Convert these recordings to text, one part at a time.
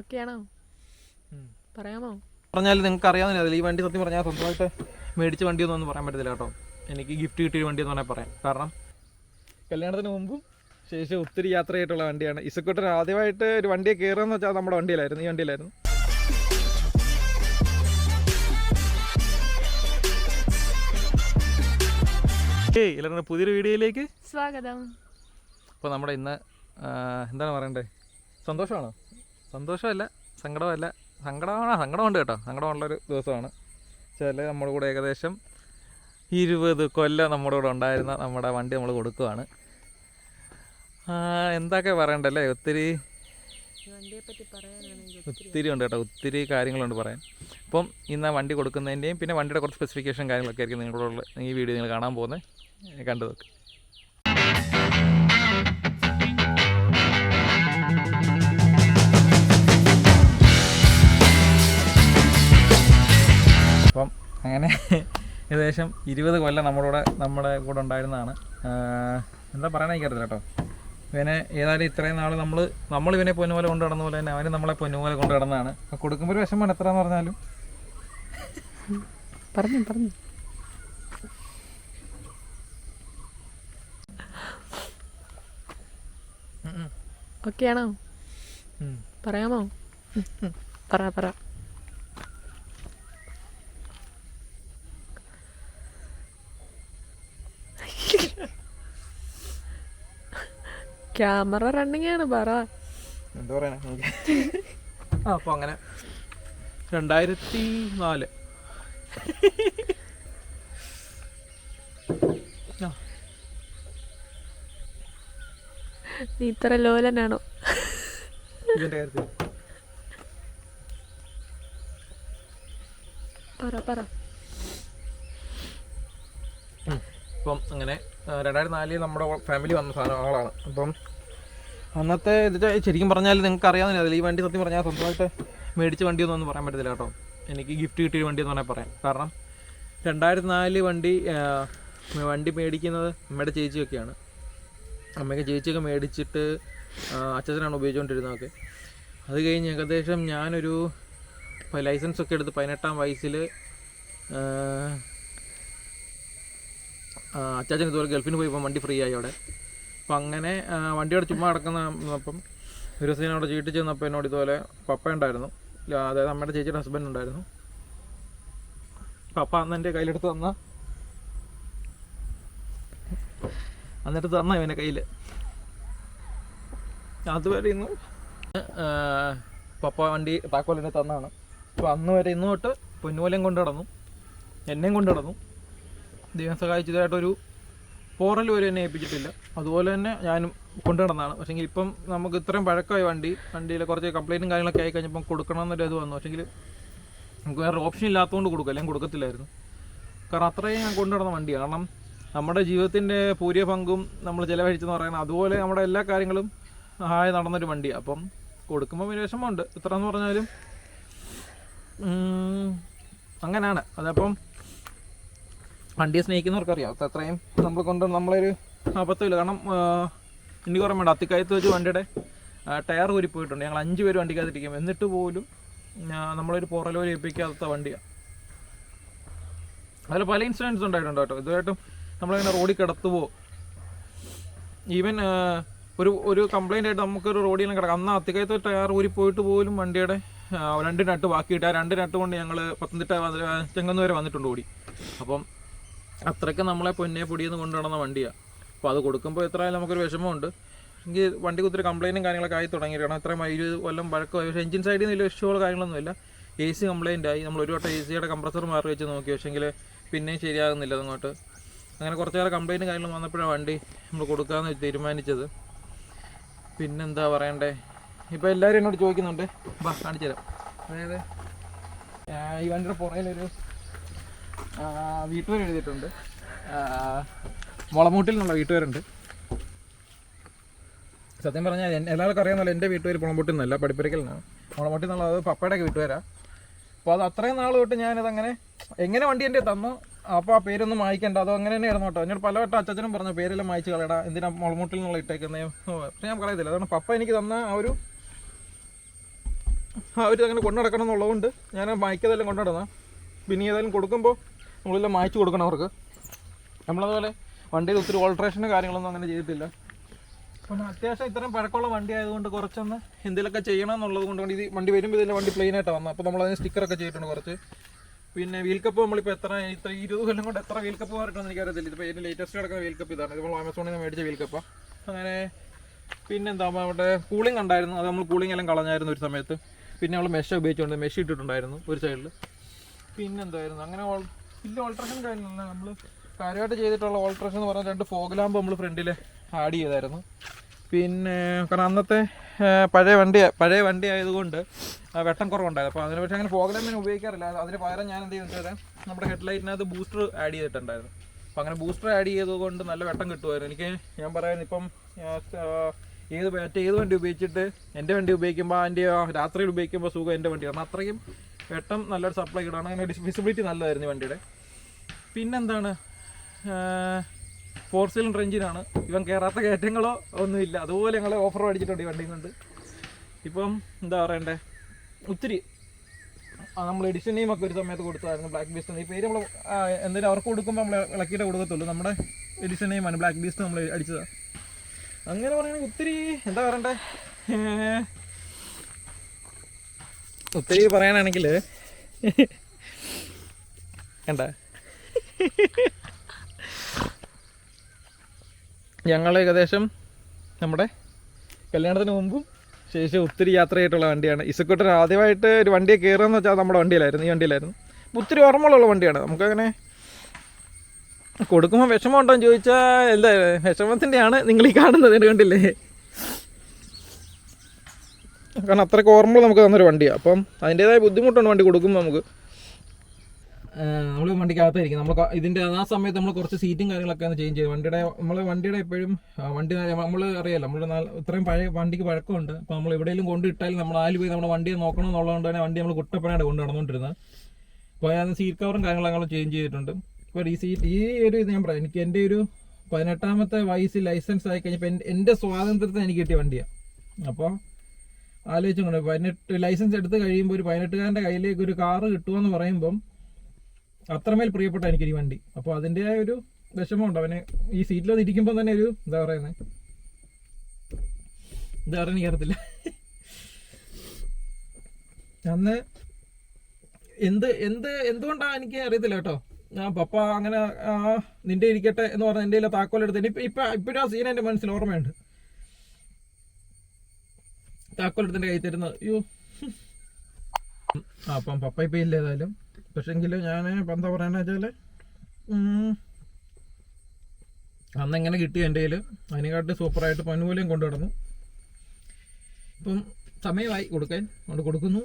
Okay ആണോ പറയാമോ? പറഞ്ഞാൽ നിങ്ങൾക്ക് അറിയാവുന്നില്ല ഈ വണ്ടി സത്യം പറഞ്ഞാൽ സ്വന്തമായിട്ട് മേടിച്ച വണ്ടിയൊന്നും ഒന്നും പറയാൻ പറ്റത്തില്ല കേട്ടോ. എനിക്ക് ഗിഫ്റ്റ് കിട്ടിയ വണ്ടി എന്ന് പറഞ്ഞാൽ പറയാം. കാരണം കല്യാണത്തിന് മുമ്പും ശേഷം ഒത്തിരി യാത്ര ചെയ്തിട്ടുള്ള വണ്ടിയാണ്. ഇസക്കുട്ടൻ ആദ്യമായിട്ട് ഒരു വണ്ടിയെ കയറുകയെന്ന് വെച്ചാൽ നമ്മുടെ വണ്ടിയിലായിരുന്നു ഈ വണ്ടിയിലായിരുന്നു. പുതിയൊരു വീഡിയോയിലേക്ക്. സ്വാഗതം. അപ്പോൾ നമ്മുടെ ഇന്ന് എന്താണ് പറയണ്ടേ? സന്തോഷമാണോ? സന്തോഷമല്ല സങ്കടമല്ല. സങ്കടമാണ് സങ്കടമുണ്ട് കേട്ടോ. സങ്കടമുള്ളൊരു ദിവസമാണ്. ചില നമ്മുടെ കൂടെ ഏകദേശം ഇരുപത് കൊല്ലം നമ്മുടെ കൂടെ ഉണ്ടായിരുന്ന നമ്മുടെ വണ്ടി നമ്മൾ കൊടുക്കുവാണ്. എന്തൊക്കെ പറയണ്ടല്ലേ? ഒത്തിരി ഒത്തിരി ഉണ്ട് കേട്ടോ. ഒത്തിരി കാര്യങ്ങളുണ്ട് പറയാൻ. അപ്പം ഇന്ന് വണ്ടി കൊടുക്കുന്നതിന്റെയും പിന്നെ വണ്ടിയുടെ കുറച്ച് സ്പെസിഫിക്കേഷൻ കാര്യങ്ങളൊക്കെ ആയിരിക്കും നിങ്ങളോടുള്ള ഈ വീഡിയോ നിങ്ങൾ കാണാൻ പോകുന്നത്. കണ്ടു നോക്ക്. അപ്പം അങ്ങനെ ഏകദേശം ഇരുപത് കൊല്ലം നമ്മുടെ കൂടെ നമ്മുടെ കൂടെ ഉണ്ടായിരുന്നതാണ്. എന്താ പറയണേ എനിക്കറിയില്ല കേട്ടോ. ഇവനെ ഏതായാലും ഇത്രയും നാൾ നമ്മൾ നമ്മൾ ഇവനെ പൊന്നുപോലെ കൊണ്ടു നടന്ന പോലെ തന്നെ അവന് നമ്മളെ പൊന്നുപോലെ കൊണ്ടു നടന്നതാണ്. അപ്പം കൊടുക്കുമ്പോൾ ഒരു വിഷമമാണ് എന്ന് പറഞ്ഞാലും. പറഞ്ഞു പറഞ്ഞു. ഓക്കെ ആണോ പറയാമോ? പറ പറ. ക്യാമറ റണ്ണിങ് ആണ് പറ. എന്താ നമുക്ക് ആ അപ്പോൾ അങ്ങനെ. രണ്ടായിരത്തി നാല്. നീ ഇത്ര ലോലനാണോ? കാര്യത്തിൽ പറ പറ. അപ്പം അങ്ങനെ രണ്ടായിരത്തി നാലിൽ നമ്മുടെ ഫാമിലി വന്ന സാധനം ആളാണ്. അപ്പം അന്നത്തെ ഇത് ശരിക്കും പറഞ്ഞാൽ നിങ്ങൾക്ക് അറിയാവുന്നില്ല ഈ വണ്ടി സത്യം പറഞ്ഞാൽ സ്വന്തമായിട്ട് മേടിച്ച വണ്ടിയൊന്നും പറയാൻ പറ്റത്തില്ല കേട്ടോ. എനിക്ക് ഗിഫ്റ്റ് കിട്ടിയ വണ്ടി എന്ന് പറഞ്ഞാൽ പറയാം. കാരണം രണ്ടായിരത്തി നാലിൽ വണ്ടി വണ്ടി മേടിക്കുന്നത് അമ്മയുടെ ചേച്ചിയൊക്കെയാണ്. അമ്മയ്ക്ക് ചേച്ചിയൊക്കെ മേടിച്ചിട്ട് അച്ഛനാണ് ഉപയോഗിച്ചുകൊണ്ടിരുന്നതൊക്കെ അത് കഴിഞ്ഞ് ഏകദേശം ഞാനൊരു ലൈസൻസ് ഒക്കെ എടുത്ത് പതിനെട്ടാം വയസ്സിൽ അച്ചാച്ചൻ ഇതുപോലെ ഗൾഫിന് പോയി വണ്ടി ഫ്രീ ആയി അവിടെ. അപ്പം അങ്ങനെ വണ്ടിയോടെ ചുമ്മാ കിടക്കുന്ന അപ്പം ഒരു ദിവസം അവിടെ ചീട്ടിൽ ചെന്നപ്പോൾ എന്നോട് ഇതുപോലെ പപ്പ ഉണ്ടായിരുന്നു. അതായത് അമ്മയുടെ ചേച്ചിയുടെ ഹസ്ബൻഡ് ഉണ്ടായിരുന്നു. പപ്പ അന്ന് എന്റെ കയ്യിലെടുത്ത് തന്ന എന്നിട്ട് തന്ന ഇവന്റെ കയ്യിൽ അതുവരെ ഇന്ന് പപ്പ വണ്ടി താക്കോലിനെ തന്നാണ്. അപ്പോൾ അന്ന് വരെ ഇന്നോട്ട് പൊന്നുപോലെയും കൊണ്ട് നടന്നു എന്നെയും കൊണ്ടു നടന്നു ദൈവം സഹായിച്ചതായിട്ടൊരു പോറൽ വരെ എന്നെ ഏൽപ്പിച്ചിട്ടില്ല. അതുപോലെ തന്നെ ഞാനും കൊണ്ടു നടന്നതാണ് പക്ഷേ ഇപ്പം നമുക്ക് ഇത്രയും പഴക്കമായ വണ്ടി വണ്ടിയിൽ കുറച്ച് കംപ്ലൈന്റും കാര്യങ്ങളൊക്കെ ആയി കഴിഞ്ഞപ്പം കൊടുക്കണം എന്നൊരു ഇത് വന്നു. പക്ഷേങ്കിൽ നമുക്ക് വേറെ ഓപ്ഷൻ ഇല്ലാത്തതുകൊണ്ട് കൊടുക്കുക അല്ലെങ്കിൽ കൊടുക്കത്തില്ലായിരുന്നു. കാരണം അത്രയും ഞാൻ കൊണ്ടുനടന്ന വണ്ടിയാണ്. കാരണം നമ്മുടെ ജീവിതത്തിന്റെ പൂരിയ പങ്കും നമ്മൾ ചിലവഴിച്ചെന്ന് പറയുന്നത് അതുപോലെ നമ്മുടെ എല്ലാ കാര്യങ്ങളും ആയി നടന്നൊരു വണ്ടിയാണ്. അപ്പം കൊടുക്കുമ്പോൾ ഒരു വിഷമമുണ്ട്. എന്ന് പറഞ്ഞാലും അങ്ങനെയാണ്. അതപ്പം വണ്ടിയെ സ്നേഹിക്കുന്നവർക്കറിയാം. അത് അത്രയും നമ്മൾ കൊണ്ട് നമ്മളൊരു അബദ്ധമില്ല കാരണം എനിക്ക് വേണ്ട അത്തിക്കയത്ത് വെച്ച് വണ്ടിയുടെ ടയർ ഊരി പോയിട്ടുണ്ട് ഞങ്ങൾ അഞ്ച് പേര് വണ്ടിക്കകത്തിരിക്കും എന്നിട്ട് പോലും നമ്മളൊരു പുറലോ ഏൽപ്പിക്കാത്ത വണ്ടിയാണ് അതിൽ പല ഇൻസിഡൻസ് ഉണ്ടായിട്ടുണ്ട് കേട്ടോ. ഇതുമായിട്ടും നമ്മളിങ്ങനെ റോഡിൽ കിടത്തുവോ? ഈവൻ ഒരു ഒരു കംപ്ലൈന്റ് ആയിട്ട് നമുക്കൊരു റോഡിൽ കിടക്കാം. അന്ന് അത്തിക്കയത്ത് ടയർ ഊരി പോയിട്ട് പോലും വണ്ടിയുടെ രണ്ട് നട്ട് ബാക്കിയിട്ട് ആ രണ്ട് നട്ട് കൊണ്ട് ഞങ്ങൾ പത്തനംതിട്ട ചെങ്ങന്നൂർ വന്നിട്ടുണ്ട് ഓടി. അപ്പം അത്രയ്ക്ക് നമ്മളെ പൊന്നെ പൊടിയെന്ന് കൊണ്ടു നടന്ന വണ്ടിയാണ് അപ്പോൾ അത് കൊടുക്കുമ്പോൾ എത്രയായാലും നമുക്കൊരു വിഷമമുണ്ട്. എങ്കിൽ വണ്ടിക്ക് ഒത്തിരി കംപ്ലൈന്റും കാര്യങ്ങളൊക്കെ ആയി തുടങ്ങി. കാരണം അത്രയും ഇരുപത് കൊല്ലം പഴക്കമായി പക്ഷേ എഞ്ചിൻ സൈഡിൽ നിന്ന് വലിയ ഇഷ്ടമുള്ള കാര്യങ്ങളൊന്നുമില്ല. എ സി കംപ്ലൈന്റ് ആയി. നമ്മൾ ഒരു വട്ടം എ സിയുടെ കംപ്രസർ മാറി വെച്ച് നോക്കി. പക്ഷേങ്കിൽ പിന്നെയും ശരിയാകുന്നില്ല അങ്ങോട്ട്. അങ്ങനെ കുറച്ച് നേരം കംപ്ലൈന്റും കാര്യങ്ങളും വന്നപ്പോഴാണ് വണ്ടി നമ്മൾ കൊടുക്കാമെന്ന് തീരുമാനിച്ചത്. പിന്നെന്താ പറയണ്ടേ? ഇപ്പോൾ എല്ലാവരും എന്നോട് ചോദിക്കുന്നുണ്ട്. ബാ കാണിച്ചു തരാം. അതായത് ഈ വണ്ടിയുടെ പുറകിലൊരു വീട്ടുപേര് എഴുതിയിട്ടുണ്ട്. ആ, മുളമൂട്ടിൽ നിന്നുള്ള വീട്ടുപേരുണ്ട്. സത്യം പറഞ്ഞാൽ എല്ലാവർക്കും അറിയാമെന്നല്ല എന്റെ വീട്ടുപേര് മുളമൂട്ടിൽ നിന്നല്ല പടിപ്പുരക്കൽ നിന്നാണ് മുളമൂട്ടിൽ നിന്നുള്ളത് പപ്പയുടെ പപ്പയുടെയൊക്കെ വീട്ടുപേരാ. അപ്പോൾ അത് അത്രയും നാൾ തൊട്ട് ഞാനത് അങ്ങനെ എങ്ങനെ വണ്ടി എന്റെ തന്നു അപ്പോൾ ആ പേരൊന്നും മായ്ക്കണ്ട അതോ അങ്ങനെ തന്നെ ഇടുന്നു കേട്ടോ. എന്നോട് പലവട്ടം അച്ഛനും പറഞ്ഞു പേരെല്ലാം മായ്ച്ച് കളയടാ എന്തിനാ മുളമൂട്ടിൽ നിന്നുള്ള ഇട്ടേക്കുന്നത് പക്ഷേ ഞാൻ പറയത്തില്ല. അതാണ് പപ്പ എനിക്ക് തന്ന ആ ഒരു അവർ അങ്ങനെ കൊണ്ടു നടക്കണം എന്നുള്ളതുകൊണ്ട് ഞാൻ മായ്ക്കതെല്ലാം കൊണ്ടു നടന്ന പിന്നെ ഏതായാലും കൊടുക്കുമ്പോൾ നമ്മളെല്ലാം മായ്ച്ചു കൊടുക്കണം അവർക്ക്. നമ്മളതുപോലെ വണ്ടിയിൽ ഒത്തിരി ഓൾട്രേഷനും കാര്യങ്ങളൊന്നും അങ്ങനെ ചെയ്തിട്ടില്ല. അപ്പം അത്യാവശ്യം ഇത്രയും പഴക്കമുള്ള വണ്ടി ആയതുകൊണ്ട് കുറച്ചൊന്ന് എന്തെങ്കിലുമൊക്കെ ചെയ്യണം എന്നുള്ളത് കൊണ്ട് ഇത് വണ്ടി വരുമ്പോൾ ഇതിന്റെ വണ്ടി പ്ലെയിൻ ആയിട്ടാണ് വന്നത്. അപ്പോൾ നമ്മളതിന് സ്റ്റിക്കറൊക്കെ ചെയ്തിട്ടുണ്ട് കുറച്ച്. പിന്നെ വീൽ കപ്പ് നമ്മളിപ്പോൾ എത്ര ഇത്ര ഇരുപത് കൊല്ലം കൊണ്ട് എത്ര വീൽ കപ്പ് മാറിയിട്ടൊന്നും എനിക്കറിയത്തില്ല. ഇതിപ്പോൾ ഏറ്റവും ലേറ്റസ്റ്റ് കിടക്കുന്ന വീൽ കപ്പ് ഇതാണ്. ഇത് നമ്മൾ ആമസോണിൽ നിന്ന് മേടിച്ച വീൽ കപ്പ് അങ്ങനെ പിന്നെന്താ അവിടെ കൂളിംഗ് ഉണ്ടായിരുന്നു അത് നമ്മൾ കൂളിംഗ് എല്ലാം കളഞ്ഞായിരുന്നു ഒരു സമയത്ത്. പിന്നെ നമ്മൾ മെഷ ഉപയോഗിച്ചുകൊണ്ട് മെഷ് ഇട്ടിട്ടുണ്ടായിരുന്നു ഒരു സൈഡിൽ പിന്നെന്തായിരുന്നു? അങ്ങനെ പിന്നെ ഓൾട്രേഷൻ കാര്യമില്ല നമ്മൾ കാര്യമായിട്ട് ചെയ്തിട്ടുള്ള ഓൾട്രേഷൻ എന്ന് പറഞ്ഞാൽ രണ്ട് ഫോഗ് ലാമ്പ് നമ്മൾ ഫ്രണ്ടിൽ ആഡ് ചെയ്തായിരുന്നു. പിന്നെ കാരണം അന്നത്തെ പഴയ വണ്ടി പഴയ വണ്ടി ആയതുകൊണ്ട് വെട്ടം കുറവുണ്ടായിരുന്നു. അപ്പോൾ അതിനെ പക്ഷേ അങ്ങനെ ഫോഗ് ലാമ്പിന് ഉപയോഗിക്കാറില്ല. അതിന് പകരം ഞാൻ എന്ത് ചെയ്യുന്നത് നമ്മുടെ ഹെഡ്ലൈറ്റിനകത്ത് ബൂസ്റ്റർ ആഡ് ചെയ്തിട്ടുണ്ടായിരുന്നു. അപ്പോൾ അങ്ങനെ ബൂസ്റ്റർ ആഡ് ചെയ്തതുകൊണ്ട് നല്ല വെട്ടം കിട്ടുമായിരുന്നു. എനിക്ക് ഞാൻ പറയാൻ ഇപ്പം ഏത് മറ്റേ ഏത് വണ്ടി ഉപയോഗിച്ചിട്ട് എന്റെ വണ്ടി ഉപയോഗിക്കുമ്പോൾ അതിന്റെ രാത്രിയിൽ ഉപയോഗിക്കുമ്പോൾ സുഖം എന്റെ വണ്ടി കാരണം അത്രയും വെട്ടം നല്ലൊരു സപ്ലൈ കിട്ടുകയാണ് അങ്ങനെ വിസിബിലിറ്റി നല്ലതായിരുന്നു വണ്ടിയുടെ. പിന്നെന്താണ്? ഫോർ സിലിണ്ടർ എഞ്ചിനാണ് ഇവൻ കയറാത്ത കയറ്റങ്ങളോ ഒന്നുമില്ല. അതുപോലെ ഞങ്ങൾ ഓഫർ അടിച്ചിട്ടുണ്ട് ഈ വണ്ടിയും കൊണ്ട് ഇപ്പം എന്താ പറയണ്ടേ? ഒത്തിരി. നമ്മൾ എഡിഷൻ നെയിം ഒക്കെ ഒരു സമയത്ത് കൊടുത്തായിരുന്നു ബ്ലാക്ക് ബീസ്റ്റ് ഈ പേര് നമ്മൾ എന്തെങ്കിലും അവർക്ക് കൊടുക്കുമ്പോൾ നമ്മൾ ഇളക്കിയിട്ട് കൊടുക്കത്തുള്ളൂ. നമ്മുടെ എഡിഷൻ നെയിമാണ് ബ്ലാക്ക് ബീസ്റ്റ് നമ്മൾ അടിച്ചതാണ് അങ്ങനെ പറയുകയാണെങ്കിൽ ഒത്തിരി എന്താ പറയണ്ടേ? ഒത്തിരി പറയാനാണെങ്കിൽ കണ്ട. ഞങ്ങൾ ഏകദേശം നമ്മുടെ കല്യാണത്തിന് മുമ്പും ശേഷം ഒത്തിരി യാത്ര ചെയ്തിട്ടുള്ള വണ്ടിയാണ്. ഇസക്കോട്ടർ ആദ്യമായിട്ട് ഒരു വണ്ടിയെ കയറുകയെന്ന് വെച്ചാൽ നമ്മുടെ വണ്ടിയിലായിരുന്നു ഈ വണ്ടിയിലായിരുന്നു. ഒത്തിരി ഓർമ്മകളുള്ള വണ്ടിയാണ്. നമുക്കങ്ങനെ കൊടുക്കുമ്പോൾ വിഷമം ഉണ്ടോ എന്ന് ചോദിച്ചാൽ എന്താ വിഷമത്തിന്റെയാണ് നിങ്ങൾ ഈ കാണുന്നത് കണ്ടില്ലേ? കാരണം അത്രയ്ക്ക് ഓർമ്മകൾ നമുക്ക് തന്നൊരു വണ്ടിയാണ് അപ്പം അതിന്റേതായ ബുദ്ധിമുട്ടാണ് വണ്ടി കൊടുക്കുമ്പോൾ നമുക്ക്. നമ്മൾ വണ്ടിക്കകത്തായിരിക്കും. നമ്മൾ ഇതിന്റെ ആ സമയത്ത് നമ്മൾ കുറച്ച് സീറ്റും കാര്യങ്ങളൊക്കെ ഒന്ന് ചേഞ്ച് ചെയ്യും വണ്ടിയുടെ നമ്മൾ വണ്ടിയുടെ എപ്പോഴും വണ്ടി നമ്മൾ അറിയാലോ നമ്മൾ ഇത്രയും പഴയ വണ്ടിക്ക് പഴക്കമുണ്ട്. അപ്പോൾ നമ്മൾ എവിടെയെങ്കിലും കൊണ്ടിട്ടാലും നമ്മൾ ആൽ പോയി നമ്മുടെ വണ്ടിയെ നോക്കണം എന്നുള്ളതുകൊണ്ട് തന്നെ വണ്ടി നമ്മൾ കുട്ടപ്പനായിട്ട് കൊണ്ട് നടന്നുകൊണ്ടിരുന്നത് അപ്പോൾ അതിന് സീറ്റ് കവറും കാര്യങ്ങളൊക്കെ ചേഞ്ച് ചെയ്തിട്ടുണ്ട്. ഇപ്പോൾ ഈ സീറ്റ് ഈ ഒരു ഇത് ഞാൻ പറയാം. എനിക്ക് എന്റെ ഒരു പതിനെട്ടാമത്തെ വയസ്സിൽ ലൈസൻസ് ആയി കഴിഞ്ഞപ്പോൾ എന്റെ സ്വാതന്ത്ര്യത്തിന് എനിക്ക് കിട്ടിയ വണ്ടിയാണ് അപ്പോൾ ആലോചിച്ചും കൊണ്ട് പതിനെട്ട് ലൈസൻസ് എടുത്ത് കഴിയുമ്പോൾ ഒരു പതിനെട്ടുകാരന്റെ കയ്യിലേക്ക് ഒരു കാറ് കിട്ടുമെന്ന് പറയുമ്പം അത്രമേൽ പ്രിയപ്പെട്ട എനിക്കൊരു വണ്ടി. അപ്പോൾ അതിന്റെതായ ഒരു വിഷമമുണ്ട്. അവന് ഈ സീറ്റിലത് ഇരിക്കുമ്പോൾ തന്നെ ഒരു എന്താ പറയുന്നത് എന്താ പറയുക എനിക്കറിയത്തില്ല അന്ന് എന്ത് എന്ത് എന്തുകൊണ്ടാണ് എനിക്ക് അറിയത്തില്ല കേട്ടോ. ആ പപ്പ അങ്ങനെ നിന്റെ ഇരിക്കട്ടെ എന്ന് പറഞ്ഞ എന്റെ താക്കോലെടുത്ത് ഇപ്പം ഇപ്പം ഇപ്പോഴും ആ സീൻ എന്റെ മനസ്സിൽ ഓർമ്മയുണ്ട്. താക്കോലെടുത്ത് എന്റെ കൈ തരുന്നത് അയ്യോ അപ്പം പപ്പ ഇപ്പം ഇല്ല ഏതായാലും. പക്ഷെങ്കിൽ ഞാൻ ഇപ്പം എന്താ പറയണ വെച്ചാൽ അന്ന് എങ്ങനെ കിട്ടി എന്റെ കയ്യിൽ അതിനെക്കാട്ട് സൂപ്പറായിട്ട് പനുപോലെയും കൊണ്ടു കിടന്നു ഇപ്പം സമയമായി കൊടുക്കാൻ കൊണ്ട് കൊടുക്കുന്നു.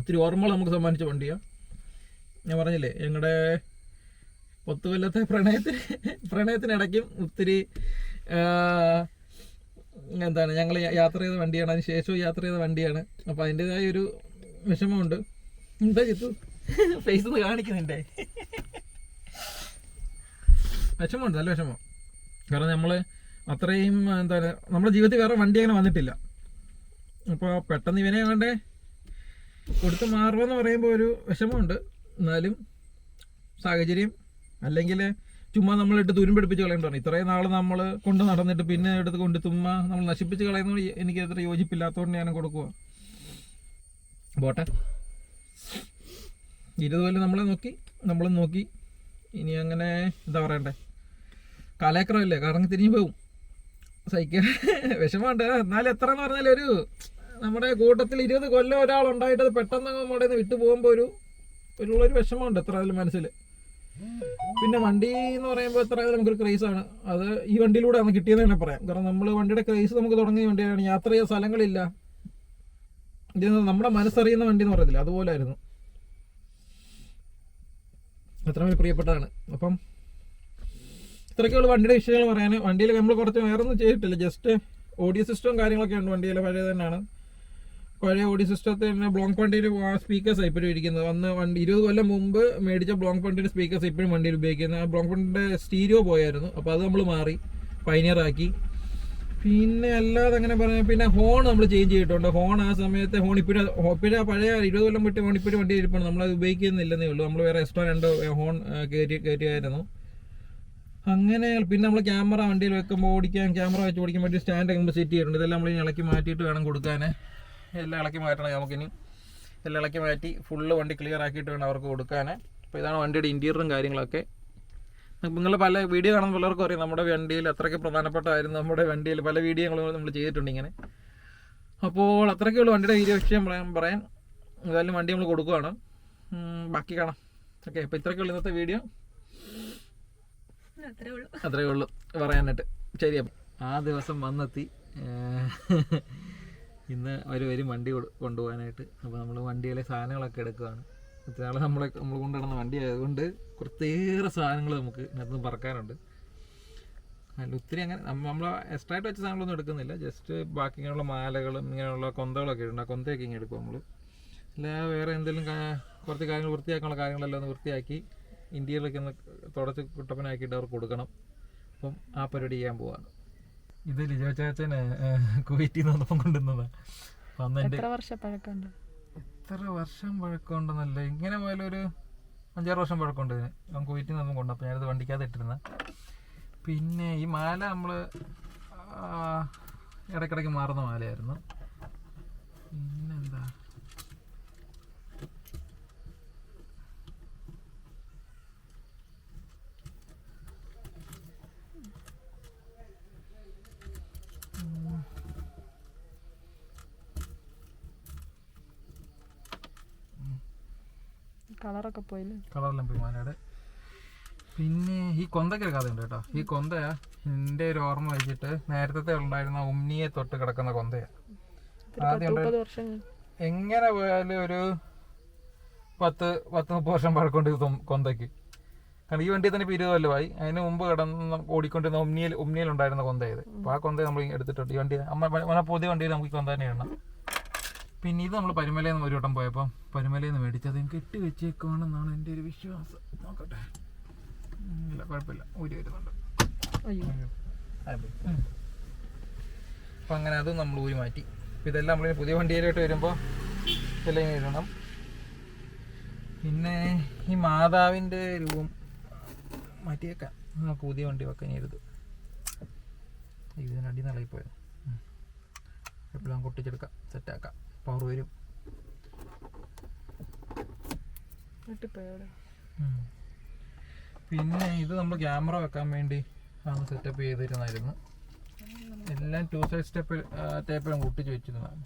ഒത്തിരി ഓർമ്മകൾ നമുക്ക് സമ്മാനിച്ച വണ്ടിയാണ് ഞാൻ പറഞ്ഞില്ലേ ഞങ്ങളുടെ പത്ത് കൊല്ലത്തെ പ്രണയത്തിന് പ്രണയത്തിനിടയ്ക്കും ഒത്തിരി എന്താണ് ഞങ്ങൾ യാത്ര ചെയ്ത വണ്ടിയാണ് അതിന് ശേഷവും യാത്ര ചെയ്ത വണ്ടിയാണ്. അപ്പോൾ അതിന്റെതായ ഒരു വിഷമമുണ്ട്. എന്താ ചിത്തു ഫേസ് ഒന്ന് കാണിക്കുന്നുണ്ടേ. വിഷമമുണ്ട് നല്ല വിഷമം. കാരണം നമ്മൾ അത്രയും എന്താണ് നമ്മുടെ ജീവിതത്തിൽ വേറെ വണ്ടി അങ്ങനെ വന്നിട്ടില്ല. അപ്പോൾ പെട്ടെന്ന് ഇവനെ കണ്ടേ കൊടുത്ത് മാറുമെന്ന് പറയുമ്പോൾ ഒരു വിഷമമുണ്ട്. എന്നാലും സാഹചര്യം അല്ലെങ്കിൽ ചുമ്മാ നമ്മളിട്ട് തുരുമ്പെടുപ്പിച്ച് കളയേണ്ടതാണ് ഇത്രയും നാൾ നമ്മൾ കൊണ്ട് നടന്നിട്ട് പിന്നെ എടുത്ത് കൊണ്ട് ചുമ്മാ നമ്മൾ നശിപ്പിച്ച് കളയുന്നത് എനിക്ക് അത്ര യോജിപ്പില്ലാത്തതുകൊണ്ട് ഞാൻ കൊടുക്കുക പോട്ടെ. ഇരുപത് കൊല്ലം നമ്മളെ നോക്കി നമ്മളും നോക്കി. ഇനി അങ്ങനെ എന്താ പറയണ്ടേ? കാലേക്കറല്ലേ കറങ്ങി തിരിഞ്ഞു പോകും സഹിക്കാൻ വിഷമമുണ്ട്. എന്നാലും എത്ര എന്ന് പറഞ്ഞാൽ ഒരു നമ്മുടെ കൂട്ടത്തിൽ ഇരുപത് കൊല്ലം ഒരാളുണ്ടായിട്ട് ഉണ്ടായിട്ട് പെട്ടെന്ന് നമ്മുടെ വിട്ടു പോകുമ്പോൾ ഒരു ഒരു വിഷമമുണ്ട് എത്ര മനസ്സിൽ. പിന്നെ വണ്ടി എന്ന് പറയുമ്പോൾ എത്ര നമുക്കൊരു ക്രൈസ് ആണ്. അത് ഈ വണ്ടിയിലൂടെയാണ് കിട്ടിയെന്ന് തന്നെ പറയാം. കാരണം നമ്മൾ വണ്ടിയുടെ ക്രൈസ് നമുക്ക് തുടങ്ങിയ വണ്ടിയാണ്. യാത്ര ചെയ്യാൻ സ്ഥലങ്ങളില്ല. ഇത് നമ്മുടെ മനസ്സറിയുന്ന വണ്ടി എന്ന് പറയത്തില്ല. അതുപോലായിരുന്നു. അത്രമേൽ പ്രിയപ്പെട്ടതാണ്. അപ്പം ഇത്രയൊക്കെയുള്ള വണ്ടിയുടെ വിഷയങ്ങൾ പറയാൻ. വണ്ടിയിൽ നമ്മൾ കുറച്ച് വേറെ ഒന്നും ചെയ്തിട്ടില്ല ജസ്റ്റ് ഓഡിയോ സിസ്റ്റവും കാര്യങ്ങളൊക്കെ ഉണ്ട് വണ്ടിയിൽ പഴയ തന്നെയാണ്. പഴയ ഓഡിയോ തന്നെ ബ്ലോങ് പണ്ടിന് സ്പീക്കേഴ്സ് ഇപ്പോഴും ഇരിക്കുന്നത്. വന്ന് വണ്ടി ഇരുപത് കൊല്ലം മുമ്പ് മേടിച്ച ബ്ലോങ് പണ്ടിന്റെ സ്പീക്കേഴ്സ് ഇപ്പോഴും വണ്ടിയിൽ ഉപയോഗിക്കുന്നത്. ആ ബ്ലോങ് പണ്ടിന്റെ സ്റ്റീരിയോ പോയായിരുന്നു. അപ്പോൾ അത് നമ്മൾ മാറി പൈനിയറാക്കി പിന്നെ അല്ലാതെ അങ്ങനെ പറഞ്ഞാൽ പിന്നെ ഹോൺ നമ്മൾ ചേഞ്ച് ചെയ്തിട്ടുണ്ട്. ഹോൺ ആ സമയത്ത് ഹോൺ ഇപ്പോഴും ഇപ്പോഴും പഴയ ഇരുപത് കൊല്ലം വിട്ട് ഹോൺ ഇപ്പോഴും വണ്ടി ഇരിപ്പാണ് നമ്മളത് ഉപയോഗിക്കുന്നില്ലെന്നേ ഉള്ളൂ. നമ്മൾ വേറെ എക്സ്ട്രാ രണ്ട് ഹോൺ കയറ്റി കയറ്റിയായിരുന്നു അങ്ങനെ പിന്നെ നമ്മൾ ക്യാമറ വണ്ടിയിൽ വെക്കുമ്പോൾ ഓടിക്കാൻ ക്യാമറ വെച്ച് ഓടിക്കാൻ വേണ്ടി സ്റ്റാൻഡ് നമ്മൾ സെറ്റ് ചെയ്തിട്ടുണ്ട്. ഇതെല്ലാം നമ്മൾ ഇളക്കി മാറ്റിയിട്ട് വേണം കൊടുക്കാൻ എല്ലാം ഇളക്കി മാറ്റണം നമുക്കിനി. എല്ലാം ഇളക്കി മാറ്റി ഫുള്ള് വണ്ടി ക്ലിയർ ആക്കിയിട്ട് വേണം അവർക്ക് കൊടുക്കാൻ അപ്പോൾ ഇതാണ് വണ്ടിയുടെ ഇന്റീരിയറും കാര്യങ്ങളൊക്കെ. നിങ്ങൾ പല വീഡിയോ കാണുന്ന പലർക്കും അറിയാം നമ്മുടെ വണ്ടിയിൽ അത്രയ്ക്ക് പ്രധാനപ്പെട്ടതായിരുന്നു നമ്മുടെ വണ്ടിയിൽ പല വീഡിയോകളും നമ്മൾ ചെയ്തിട്ടുണ്ട് ഇങ്ങനെ. അപ്പോൾ അത്രയ്ക്കുള്ള വണ്ടിയുടെ വീഡിയോ വിഷയം പറയാൻ പറയാൻ. എന്തായാലും വണ്ടി നമ്മൾ കൊടുക്കുകയാണ് ബാക്കി കാണാം. ഓക്കെ അപ്പോൾ ഇത്രയ്ക്കുള്ള ഇന്നത്തെ വീഡിയോ അത്രേ ഉള്ളൂ. ഉള്ളൂ പറയാനായിട്ട്. ശരി അപ്പം ആ ദിവസം വന്നെത്തി. ഇന്ന് അവർ വരും വണ്ടി കൊണ്ടുപോകാനായിട്ട്. അപ്പോൾ നമ്മൾ വണ്ടിയിലെ സാധനങ്ങളൊക്കെ എടുക്കുകയാണ് ഇത്ര നമ്മളെ നമ്മൾ കൊണ്ടുവരുന്ന വണ്ടി ആയതുകൊണ്ട് കുറച്ചേറെ സാധനങ്ങൾ നമുക്ക് ഇതിനകത്ത് പറക്കാനുണ്ട്. അല്ല ഒത്തിരി അങ്ങനെ നമ്മൾ എക്സ്ട്രാ ആയിട്ട് വെച്ച സാധനങ്ങളൊന്നും എടുക്കുന്നില്ല. ജസ്റ്റ് ബാക്കി ഇങ്ങനെയുള്ള മാലകളും ഇങ്ങനെയുള്ള കൊന്തകളൊക്കെ ആ കൊന്തയൊക്കെ ഇങ്ങനെ എടുക്കും നമ്മൾ അല്ല വേറെ എന്തെങ്കിലും കുറച്ച് കാര്യങ്ങൾ വൃത്തിയാക്കാനുള്ള കാര്യങ്ങളെല്ലാം ഒന്ന് വൃത്തിയാക്കി ഇന്ത്യയിലൊക്കെ ഒന്ന് തുടച്ച് കുട്ടപ്പനാക്കിയിട്ട് അവർക്ക് കൊടുക്കണം. അപ്പം ആ പരിപാടി ചെയ്യാൻ പോവാണ്. ഇത് ലിജോ ചേച്ചനെ കുവൈറ്റിൽ നിന്ന് വന്നപ്പം കൊണ്ടുവന്നതാണ് അപ്പം അന്ന് എന്റെ എത്ര വർഷം പഴക്കമുണ്ട്? എത്ര വർഷം പഴക്കമുണ്ടെന്നല്ല ഇങ്ങനെ പോയാലും ഒരു അഞ്ചാറ് വർഷം പഴക്കമുണ്ട്. ഇതിന് ഞാൻ കുവൈറ്റിൽ നിന്ന് കൊണ്ടു അപ്പം ഞാനത് വണ്ടിക്കാതെ ഇട്ടിരുന്ന പിന്നെ ഈ മാല നമ്മൾ ഇടയ്ക്കിടയ്ക്ക് മാറുന്ന മാലയായിരുന്നു. പിന്നെന്താ? കളറൊക്കെ പോയില്ല? കളറെല്ലാം പോയി മാലയുടെ. പിന്നെ ഈ കൊന്തയ്ക്ക് ഒരു കഥയുണ്ട് കേട്ടോ. ഈ കൊന്ത എന്റെ ഒരു ഓർമ്മ വെച്ചിട്ട് നേരത്തെ ഉണ്ടായിരുന്ന ഉമ്മിയെ തൊട്ട് കിടക്കുന്ന കൊന്തയാ. ആദ്യം എങ്ങനെ പോയാലും ഒരു പത്ത് പത്ത് മുപ്പത് വർഷം പഴക്കൊണ്ട് കൊന്തയ്ക്ക്. കാരണം ഈ വണ്ടി തന്നെ ഇപ്പോൾ ഇരുപത് കൊല്ലമായി. അതിന് മുമ്പ് കിടന്ന് ഓടിക്കൊണ്ടിരുന്ന ഉമ്മിയിൽ ഉമ്മിയിൽ ഉണ്ടായിരുന്ന കൊന്തയത് അപ്പോൾ ആ കൊന്ത നമ്മൾ എടുത്തിട്ടുണ്ട്. ഈ വണ്ടി അമ്മ പുതിയ വണ്ടിയിൽ നമുക്ക് കൊന്ത തന്നെ ഇടണം പിന്നെ ഇത് നമ്മൾ പരുമലയിൽ നിന്ന് ഒരു വട്ടം പോയപ്പോൾ പരുമലയിൽ നിന്ന് മേടിച്ചത് എനിക്ക് കെട്ടി വെച്ചേക്കുവാണെന്നാണ് എന്റെ ഒരു വിശ്വാസം. നോക്കട്ടെ. ഇല്ല കുഴപ്പമില്ല. ഊരി വരുന്നുണ്ട്. അപ്പം അങ്ങനെ അതും നമ്മൾ ഊരി മാറ്റി. ഇതെല്ലാം നമ്മൾ പുതിയ വണ്ടിയിലോട്ട് വരുമ്പോൾ ഇതെല്ലാം ഇടണം. പിന്നെ ഈ മാതാവിന്റെ രൂപം മാറ്റിയേക്കാം. നമുക്ക് പുതിയ വണ്ടി വെക്കാൻ എടുത്ത് ഇതിനടി നിളയിപ്പോയത് എപ്പോഴും കൊട്ടിച്ചെടുക്കാം സെറ്റാക്കാം. പവർ വരും. പിന്നെ ഇത് നമ്മൾ ക്യാമറ വെക്കാൻ വേണ്ടി ആണ് സെറ്റപ്പ് ചെയ്തിരുന്നായിരുന്നു. എല്ലാം ടു സൈഡ് സ്റ്റെപ്പ് ടേപ്പ് ഒട്ടിച്ച് വെച്ചിരുന്നതാണ്.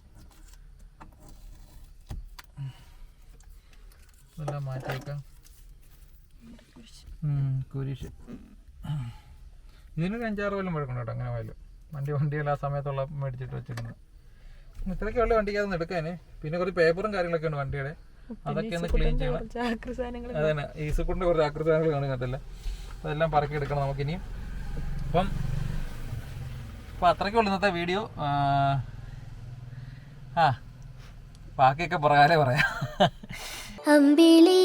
ഇതെല്ലാം മാറ്റിയേക്കാം കുരിശ്. ഇതിനൊരു അഞ്ചാറ് കൊല്ലം പഴക്കണം കേട്ടോ അങ്ങനെ പോയാലും. വണ്ടി വണ്ടികൾ ആ സമയത്തുള്ള മേടിച്ചിട്ട് വെച്ചിരുന്നത്. ഇത്രയ്ക്കുള്ള അതൊന്നും എടുക്കാന്. പിന്നെ കുറച്ച് പേപ്പറും കാര്യങ്ങളൊക്കെ ഉണ്ട് വണ്ടിയുടെ. അതൊക്കെ ഒന്ന് ക്ലീൻ ചെയ്യണം. കുറച്ച് ആക്രി സാധനങ്ങൾ അതന്നെ ഈസക്കുണ്ട് കുറച്ച് ആകൃതികൾ കാണുന്നില്ല അതെല്ലാം പറക്കി എടുക്കണം നമുക്കിനി അപ്പം അപ്പം അത്രയ്ക്കുള്ള ഇന്നത്തെ വീഡിയോ ആ ബാക്കിയൊക്കെ പുറകാലേ പറയാം. അമ്പിളി